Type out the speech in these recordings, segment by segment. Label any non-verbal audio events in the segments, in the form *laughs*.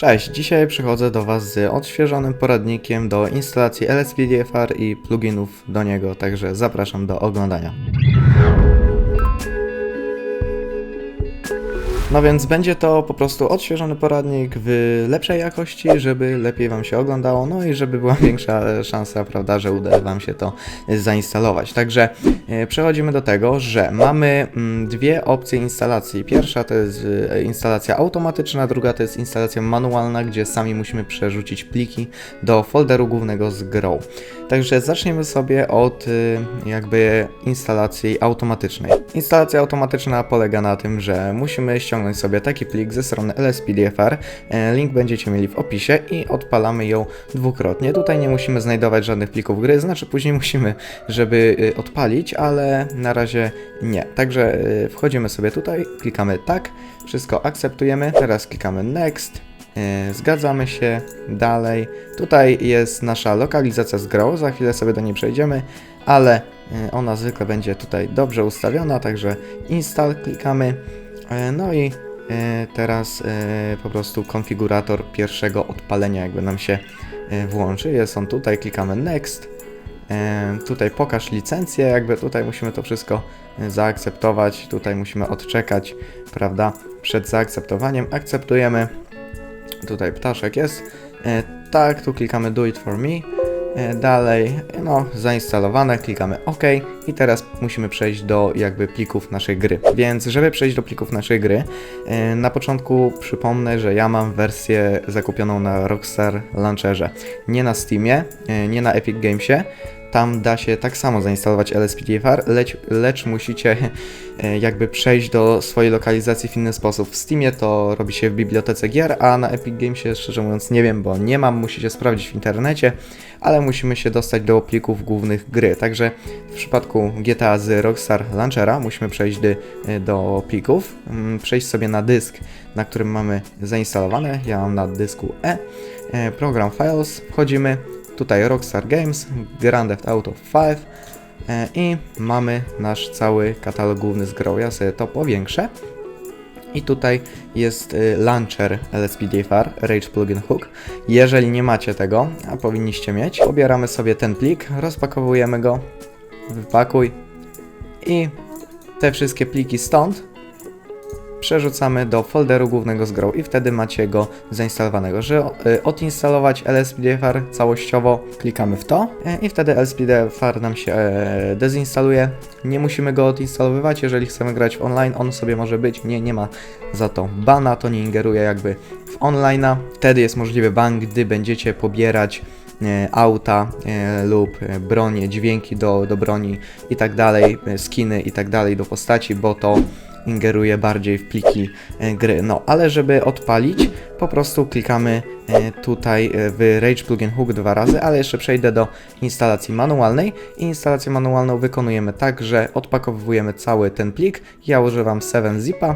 Cześć, dzisiaj przychodzę do Was z odświeżonym poradnikiem do instalacji LSPDFR i pluginów do niego, także zapraszam do oglądania. No więc będzie to po prostu odświeżony poradnik w lepszej jakości, żeby lepiej Wam się oglądało, no i żeby była *laughs* większa szansa, prawda, że uda Wam się to zainstalować. Także e, przechodzimy do tego, że mamy mm, dwie opcje instalacji. Pierwsza to jest e, instalacja automatyczna, druga to jest instalacja manualna, gdzie sami musimy przerzucić pliki do folderu głównego z grą. Także zaczniemy sobie od y, jakby instalacji automatycznej. Instalacja automatyczna polega na tym, że musimy ściągnąć sobie taki plik ze strony LSPDFR. E, Link będziecie mieli w opisie i odpalamy ją dwukrotnie. Tutaj nie musimy znajdować żadnych plików gry, znaczy później *laughs* musimy, żeby y, odpalić, ale na razie nie. Także y, wchodzimy sobie tutaj, klikamy tak, wszystko akceptujemy, teraz klikamy next. E, Zgadzamy się dalej. Tutaj jest nasza lokalizacja z grą, za chwilę sobie do niej przejdziemy, ale ona zwykle będzie tutaj dobrze ustawiona, także install klikamy. E, No i e, teraz e, po prostu konfigurator pierwszego odpalenia jakby nam się włączy. Jest on tutaj, klikamy next. Tutaj pokaż licencję, jakby tutaj musimy to wszystko zaakceptować, tutaj musimy odczekać, prawda, przed zaakceptowaniem. Akceptujemy. Tutaj ptaszek jest. Tak, tu klikamy Do it for me. E, dalej, no, zainstalowane, klikamy OK i teraz musimy przejść do jakby plików naszej gry. Więc, żeby przejść do plików naszej gry, e, na początku przypomnę, że ja mam wersję zakupioną na Rockstar Launcherze. Nie na Steamie, e, nie na Epic Gamesie. Tam da się tak samo zainstalować LSPDFR, lecz, musicie e, jakby przejść do swojej lokalizacji w inny sposób. W Steamie to robi się w bibliotece gier, a na Epic Gamesie szczerze mówiąc nie wiem, bo nie mam, musicie sprawdzić w internecie, ale musimy się dostać do plików głównych gry. Także w przypadku GTA z Rockstar Launchera musimy przejść do, do plików, mm, przejść sobie na dysk, na którym mamy zainstalowane. Ja mam na dysku E, e program Files, wchodzimy, tutaj Rockstar Games, Grand Theft Auto 5 e, i mamy nasz cały katalog główny z grą. Ja sobie to powiększę. I tutaj jest y, launcher LSPDFR, Rage Plugin Hook. Jeżeli nie macie tego, a powinniście mieć, pobieramy sobie ten plik, rozpakowujemy go, wypakuj i te wszystkie pliki stąd przerzucamy do folderu głównego z grą i wtedy macie go zainstalowanego. Że y, odinstalować LSPDFR całościowo, klikamy w to e, i wtedy LSPDFR nam się e, dezinstaluje. Nie musimy go odinstalowywać, jeżeli chcemy grać online, on sobie może być, nie, nie ma za to bana, to nie ingeruje jakby w online'a. Wtedy jest możliwy ban, gdy będziecie pobierać auta lub bronie, dźwięki do, do broni i tak dalej, skiny i tak dalej do postaci, bo to ingeruje bardziej w pliki e, gry. No, ale żeby odpalić, po prostu klikamy e, tutaj e, w Rage Plugin Hook dwa razy, ale jeszcze przejdę do instalacji manualnej i instalację manualną wykonujemy tak, że odpakowujemy cały ten plik. Ja używam 7-zipa,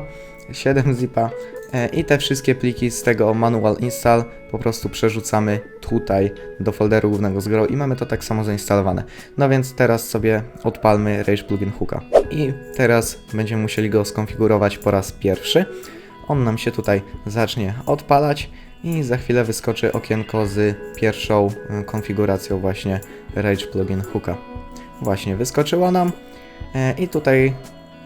7-zipa e, i te wszystkie pliki z tego manual install po prostu przerzucamy tutaj do folderu głównego z grą i mamy to tak samo zainstalowane. No więc teraz sobie odpalmy Rage Plugin Hooka. I teraz będziemy musieli go skonfigurować po raz pierwszy. On nam się tutaj zacznie odpalać i za chwilę wyskoczy okienko z pierwszą y, konfiguracją właśnie Rage Plugin Hooka. Właśnie wyskoczyło nam e, i tutaj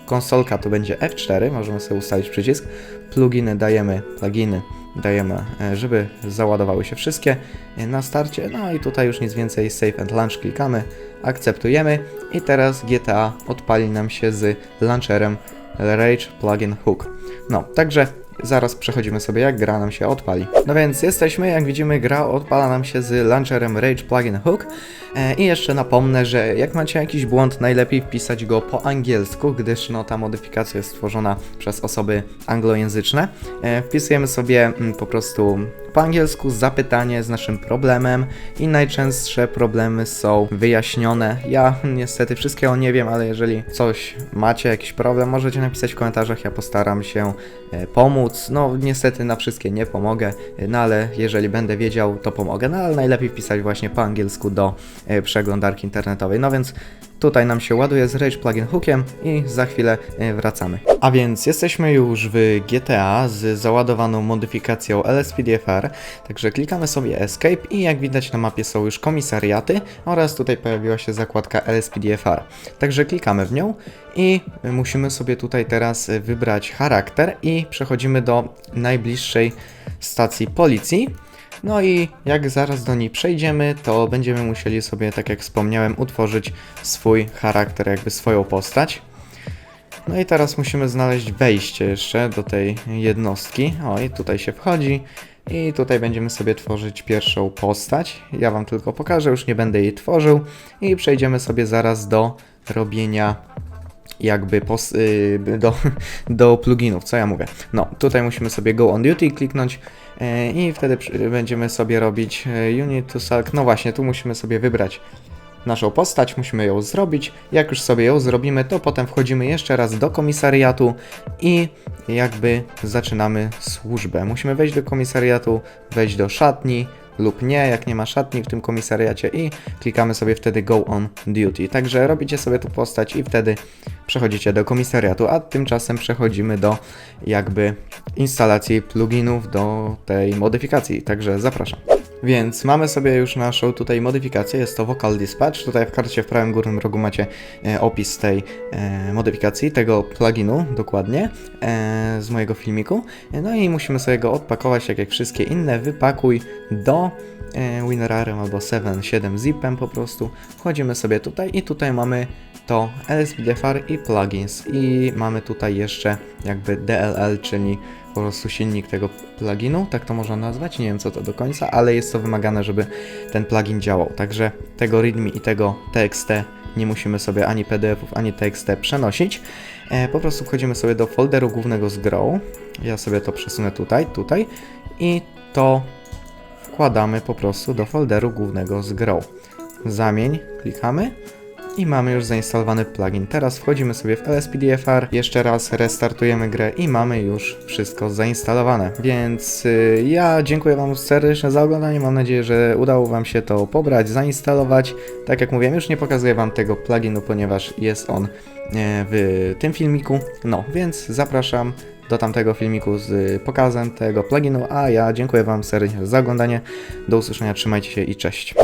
konsolka to będzie F4, możemy sobie ustalić przycisk. Pluginy dajemy, pluginy dajemy, e, żeby załadowały się wszystkie e, na starcie. No i tutaj już nic więcej, Save and Launch klikamy, akceptujemy i teraz GTA odpali nam się z launcherem Rage Plugin Hook. No, także zaraz przechodzimy sobie jak gra nam się odpali. No więc jesteśmy, jak widzimy gra odpala nam się z launcherem Rage Plugin Hook e, i jeszcze napomnę, że jak macie jakiś błąd najlepiej wpisać go po angielsku, gdyż no ta modyfikacja jest stworzona przez osoby anglojęzyczne. E, wpisujemy sobie mm, po prostu po angielsku zapytanie z naszym problemem i najczęstsze problemy są wyjaśnione. Ja niestety wszystkiego nie wiem, ale jeżeli coś macie, jakiś problem, możecie napisać w komentarzach, ja postaram się e, pomóc. No niestety na wszystkie nie pomogę, e, no ale jeżeli będę wiedział, to pomogę. No ale najlepiej wpisać właśnie po angielsku do e, przeglądarki internetowej. No więc Tutaj nam się ładuje z Rage Plugin Hookiem i za chwilę e, wracamy. A więc jesteśmy już w GTA z załadowaną modyfikacją LSPDFR, także klikamy sobie Escape i jak widać na mapie są już komisariaty oraz tutaj pojawiła się zakładka LSPDFR. Także klikamy w nią i musimy sobie tutaj teraz wybrać charakter i przechodzimy do najbliższej stacji policji. No i jak zaraz do niej przejdziemy, to będziemy musieli sobie, tak jak wspomniałem, utworzyć swój charakter, jakby swoją postać. No i teraz musimy znaleźć wejście jeszcze do tej jednostki. O i tutaj się wchodzi. I tutaj będziemy sobie tworzyć pierwszą postać. Ja Wam tylko pokażę, już nie będę jej tworzył. I przejdziemy sobie zaraz do robienia jakby pos, y, do, *laughs* do pluginów, co ja mówię. No, tutaj musimy sobie Go on Duty kliknąć i wtedy będziemy sobie robić e, Unit to Select. No właśnie, tu musimy sobie wybrać naszą postać, musimy ją zrobić. Jak już sobie ją zrobimy, to potem wchodzimy jeszcze raz do komisariatu i jakby zaczynamy służbę. Musimy wejść do komisariatu, wejść do szatni lub nie, jak nie ma szatni w tym komisariacie i klikamy sobie wtedy Go on Duty. Także robicie sobie tu postać i wtedy przechodzicie do komisariatu, a tymczasem przechodzimy do jakby instalacji pluginów do tej modyfikacji. Także zapraszam. Więc mamy sobie już naszą tutaj modyfikację, jest to Vocal Dispatch. Tutaj w karcie w prawym górnym rogu macie e, opis tej e, modyfikacji, tego pluginu dokładnie e, z mojego filmiku. No i musimy sobie go odpakować, tak jak wszystkie inne. Wypakuj do WinRARem albo 7.7 zipem po prostu. Wchodzimy sobie tutaj i tutaj mamy to LSPDFR i plugins i mamy tutaj jeszcze jakby DLL, czyli po prostu silnik tego pluginu, tak to można nazwać, nie wiem co to do końca, ale jest to wymagane, żeby ten plugin działał. Także tego README i tego TXT nie musimy sobie ani PDF-ów, ani TXT przenosić. E, po prostu wchodzimy sobie do folderu głównego z Grow. Ja sobie to przesunę tutaj, tutaj i to wkładamy po prostu do folderu głównego z Grow. Zamień, klikamy i mamy już zainstalowany plugin. Teraz wchodzimy sobie w LSPDFR, jeszcze raz restartujemy grę i mamy już wszystko zainstalowane. Więc y, ja dziękuję Wam serdecznie za oglądanie. Mam nadzieję, że udało Wam się to pobrać, zainstalować. Tak jak mówiłem, już nie pokazuję Wam tego pluginu, ponieważ jest on e, w tym filmiku. No, więc zapraszam do tamtego filmiku z pokazem tego pluginu, a ja dziękuję Wam serdecznie za oglądanie. Do usłyszenia, trzymajcie się i cześć.